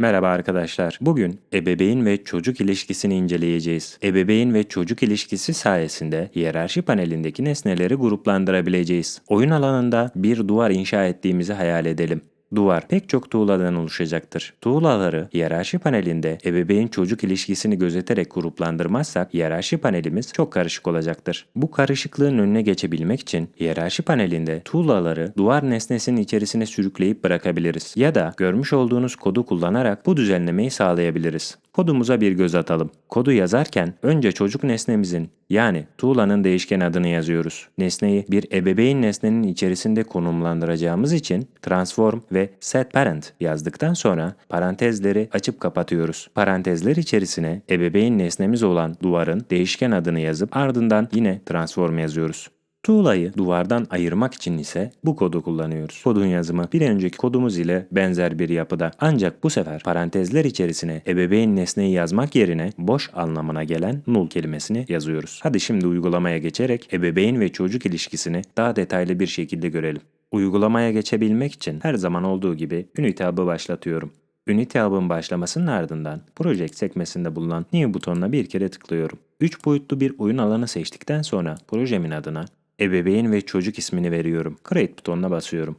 Merhaba arkadaşlar. Bugün ebeveyn ve çocuk ilişkisini inceleyeceğiz. Ebeveyn ve çocuk ilişkisi sayesinde hiyerarşi panelindeki nesneleri gruplandırabileceğiz. Oyun alanında bir duvar inşa ettiğimizi hayal edelim. Duvar pek çok tuğladan oluşacaktır. Tuğlaları hiyerarşi panelinde ebeveyn çocuk ilişkisini gözeterek gruplandırmazsak hiyerarşi panelimiz çok karışık olacaktır. Bu karışıklığın önüne geçebilmek için hiyerarşi panelinde tuğlaları duvar nesnesinin içerisine sürükleyip bırakabiliriz. Ya da görmüş olduğunuz kodu kullanarak bu düzenlemeyi sağlayabiliriz. Kodumuza bir göz atalım. Kodu yazarken önce çocuk nesnemizin yani tuğlanın değişken adını yazıyoruz. Nesneyi bir ebeveyn nesnenin içerisinde konumlandıracağımız için transform ve set parent yazdıktan sonra parantezleri açıp kapatıyoruz. Parantezler içerisine ebeveyn nesnemiz olan duvarın değişken adını yazıp ardından yine transform yazıyoruz. Tuğlayı duvardan ayırmak için ise bu kodu kullanıyoruz. Kodun yazımı bir önceki kodumuz ile benzer bir yapıda ancak bu sefer parantezler içerisine ebeveyn nesneyi yazmak yerine boş anlamına gelen null kelimesini yazıyoruz. Hadi şimdi uygulamaya geçerek ebeveyn ve çocuk ilişkisini daha detaylı bir şekilde görelim. Uygulamaya geçebilmek için her zaman olduğu gibi Unity Hub'ı başlatıyorum. Unity Hub'ın başlamasının ardından Project sekmesinde bulunan New butonuna bir kere tıklıyorum. 3 boyutlu bir oyun alanı seçtikten sonra projemin adına ebeveyn ve çocuk ismini veriyorum. Create butonuna basıyorum.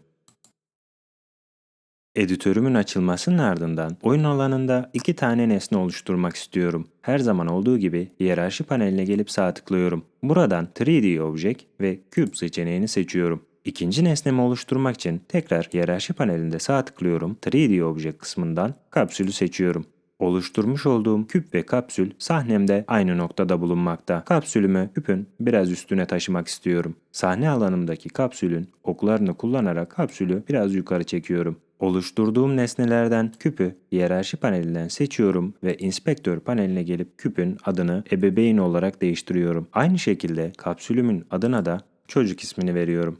Editörümün açılmasının ardından oyun alanında iki tane nesne oluşturmak istiyorum. Her zaman olduğu gibi hiyerarşi paneline gelip sağ tıklıyorum. Buradan 3D Object ve Cube seçeneğini seçiyorum. İkinci nesnemi oluşturmak için tekrar hiyerarşi panelinde sağ tıklıyorum. 3D Object kısmından kapsülü seçiyorum. Oluşturmuş olduğum küp ve kapsül sahnemde aynı noktada bulunmakta. Kapsülümü küpün biraz üstüne taşımak istiyorum. Sahne alanımdaki kapsülün oklarını kullanarak kapsülü biraz yukarı çekiyorum. Oluşturduğum nesnelerden küpü hiyerarşi panelinden seçiyorum ve inspektör paneline gelip küpün adını ebeveyn olarak değiştiriyorum. Aynı şekilde kapsülümün adına da çocuk ismini veriyorum.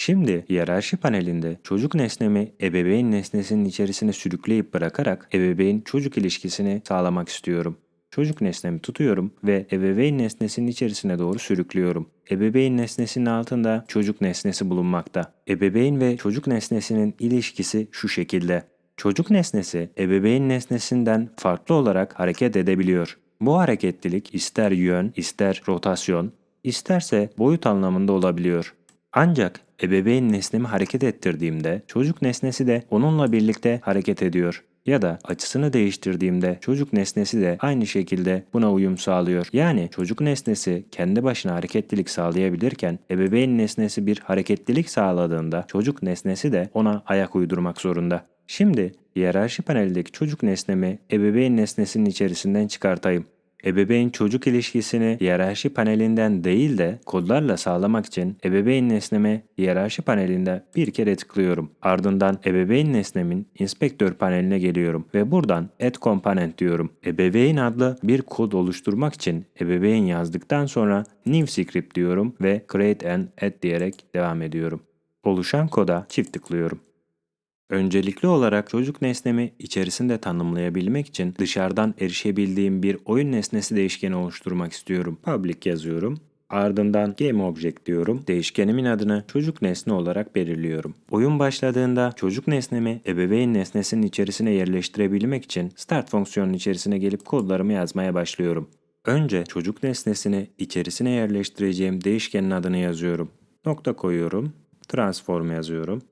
Şimdi hiyerarşi panelinde çocuk nesnemi ebeveyn nesnesinin içerisine sürükleyip bırakarak ebeveyn çocuk ilişkisini sağlamak istiyorum. Çocuk nesnemi tutuyorum ve ebeveyn nesnesinin içerisine doğru sürüklüyorum. Ebeveyn nesnesinin altında çocuk nesnesi bulunmakta. Ebeveyn ve çocuk nesnesinin ilişkisi şu şekilde. Çocuk nesnesi ebeveyn nesnesinden farklı olarak hareket edebiliyor. Bu hareketlilik ister yön, ister rotasyon, isterse boyut anlamında olabiliyor. Ancak ebeveyn nesnemi hareket ettirdiğimde çocuk nesnesi de onunla birlikte hareket ediyor. Ya da açısını değiştirdiğimde çocuk nesnesi de aynı şekilde buna uyum sağlıyor. Yani çocuk nesnesi kendi başına hareketlilik sağlayabilirken ebeveyn nesnesi bir hareketlilik sağladığında çocuk nesnesi de ona ayak uydurmak zorunda. Şimdi hiyerarşi paneldeki çocuk nesnemi ebeveyn nesnesinin içerisinden çıkartayım. Ebeveyn çocuk ilişkisini hiyerarşi panelinden değil de kodlarla sağlamak için ebeveyn nesneme hiyerarşi panelinde bir kere tıklıyorum. Ardından ebeveyn nesnemin inspektör paneline geliyorum ve buradan add component diyorum. Ebeveyn adlı bir kod oluşturmak için ebeveyn yazdıktan sonra new script diyorum ve create and add diyerek devam ediyorum. Oluşan koda çift tıklıyorum. Öncelikli olarak çocuk nesnemi içerisinde tanımlayabilmek için dışarıdan erişebildiğim bir oyun nesnesi değişkeni oluşturmak istiyorum. Public yazıyorum. Ardından GameObject diyorum. Değişkenimin adını çocuk nesne olarak belirliyorum. Oyun başladığında çocuk nesnemi ebeveyn nesnesinin içerisine yerleştirebilmek için start fonksiyonun içerisine gelip kodlarımı yazmaya başlıyorum. Önce çocuk nesnesini içerisine yerleştireceğim değişkenin adını yazıyorum. Nokta koyuyorum. Transform yazıyorum.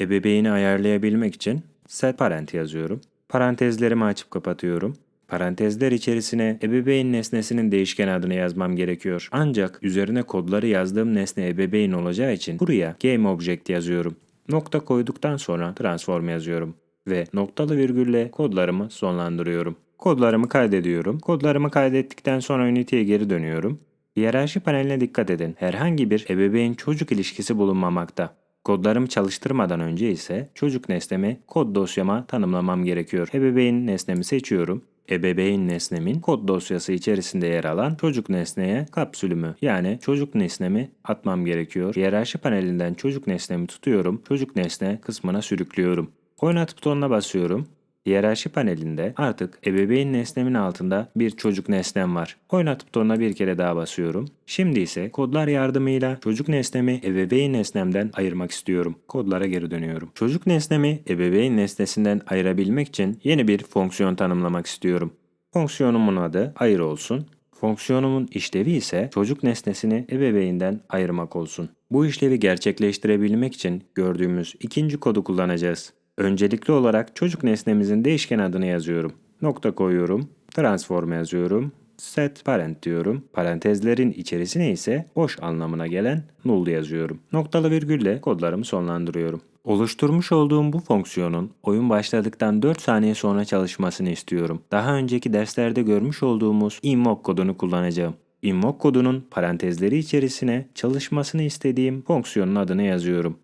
Ebeveyni ayarlayabilmek için set parent yazıyorum. Parantezlerimi açıp kapatıyorum. Parantezler içerisine ebeveyn nesnesinin değişken adını yazmam gerekiyor. Ancak üzerine kodları yazdığım nesne ebeveyn olacağı için buraya GameObject yazıyorum. Nokta koyduktan sonra transform yazıyorum ve noktalı virgülle kodlarımı sonlandırıyorum. Kodlarımı kaydediyorum. Kodlarımı kaydettikten sonra Unity'ye geri dönüyorum. Hiyerarşi paneline dikkat edin. Herhangi bir ebeveyn çocuk ilişkisi bulunmamakta. Kodlarımı çalıştırmadan önce ise çocuk nesnemi kod dosyama tanımlamam gerekiyor. Ebeveyn nesnemi seçiyorum. Ebeveyn nesnemin kod dosyası içerisinde yer alan çocuk nesneye kapsülümü yani çocuk nesnemi atmam gerekiyor. Hiyerarşi panelinden çocuk nesnemi tutuyorum. Çocuk nesne kısmına sürüklüyorum. Oynat butonuna basıyorum. Hiyerarşi panelinde artık ebeveyn nesnemin altında bir çocuk nesnem var. Oynat butonuna bir kere daha basıyorum. Şimdi ise kodlar yardımıyla çocuk nesnemi ebeveyn nesnemden ayırmak istiyorum. Kodlara geri dönüyorum. Çocuk nesnemi ebeveyn nesnesinden ayırabilmek için yeni bir fonksiyon tanımlamak istiyorum. Fonksiyonumun adı ayır olsun. Fonksiyonumun işlevi ise çocuk nesnesini ebeveynden ayırmak olsun. Bu işlevi gerçekleştirebilmek için gördüğümüz ikinci kodu kullanacağız. Öncelikli olarak çocuk nesnemizin değişken adını yazıyorum. Nokta koyuyorum, transform yazıyorum, set parent diyorum. Parantezlerin içerisine ise boş anlamına gelen null yazıyorum. Noktalı virgülle kodlarımı sonlandırıyorum. Oluşturmuş olduğum bu fonksiyonun oyun başladıktan 4 saniye sonra çalışmasını istiyorum. Daha önceki derslerde görmüş olduğumuz invoke kodunu kullanacağım. Invoke kodunun parantezleri içerisine çalışmasını istediğim fonksiyonun adını yazıyorum.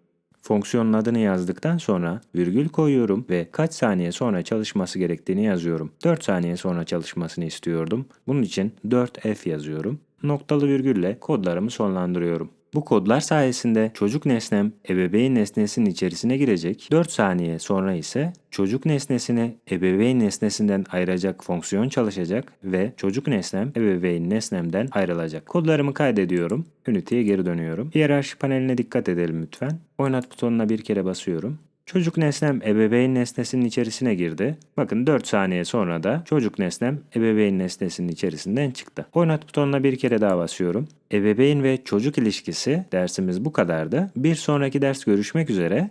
Fonksiyonun adını yazdıktan sonra virgül koyuyorum ve kaç saniye sonra çalışması gerektiğini yazıyorum. 4 saniye sonra çalışmasını istiyordum. Bunun için 4f yazıyorum. Noktalı virgülle kodlarımı sonlandırıyorum. Bu kodlar sayesinde çocuk nesnem ebeveyn nesnesinin içerisine girecek. 4 saniye sonra ise çocuk nesnesini ebeveyn nesnesinden ayıracak fonksiyon çalışacak ve çocuk nesnem ebeveyn nesnemden ayrılacak. Kodlarımı kaydediyorum. Unity'ye geri dönüyorum. Hiyerarşi paneline dikkat edelim lütfen. Oynat butonuna bir kere basıyorum. Çocuk nesnem ebeveyn nesnesinin içerisine girdi. Bakın 4 saniye sonra da çocuk nesnem ebeveyn nesnesinin içerisinden çıktı. Oynat butonuna bir kere daha basıyorum. Ebeveyn ve çocuk ilişkisi dersimiz bu kadardı. Bir sonraki ders görüşmek üzere.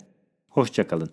Hoşçakalın.